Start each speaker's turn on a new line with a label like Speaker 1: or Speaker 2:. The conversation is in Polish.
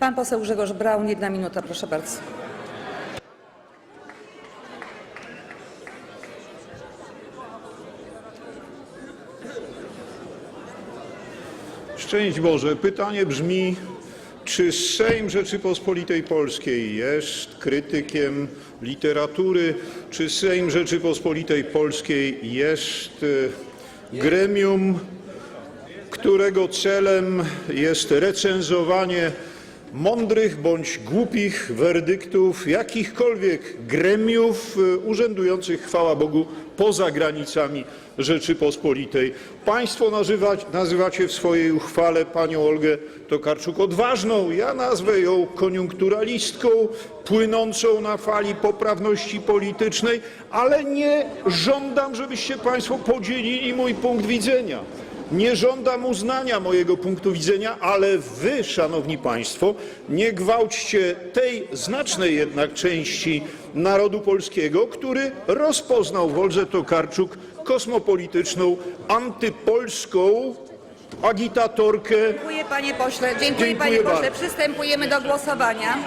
Speaker 1: Pan poseł Grzegorz Braun, jedna minuta, proszę bardzo.
Speaker 2: Szczęść Boże. Pytanie brzmi, czy Sejm Rzeczypospolitej Polskiej jest krytykiem literatury? Czy Sejm Rzeczypospolitej Polskiej jest e, gremium, którego celem jest recenzowanie mądrych bądź głupich werdyktów jakichkolwiek gremiów e, urzędujących, chwała Bogu, poza granicami Rzeczypospolitej. Państwo nazywacie w swojej uchwale panią Olgę Tokarczuk odważną, ja nazwę ją koniunkturalistką, płynącą na fali poprawności politycznej, ale nie żądam, żebyście państwo podzielili mój punkt widzenia. Nie żądam uznania mojego punktu widzenia, ale wy, szanowni państwo, nie gwałćcie tej znacznej jednak części narodu polskiego, który rozpoznał w Oldze Tokarczuk kosmopolityczną, antypolską agitatorkę.
Speaker 1: Dziękuję panie pośle, dziękuję
Speaker 2: Dziękuję
Speaker 1: panie pośle.
Speaker 2: bardzo.
Speaker 1: Przystępujemy do głosowania.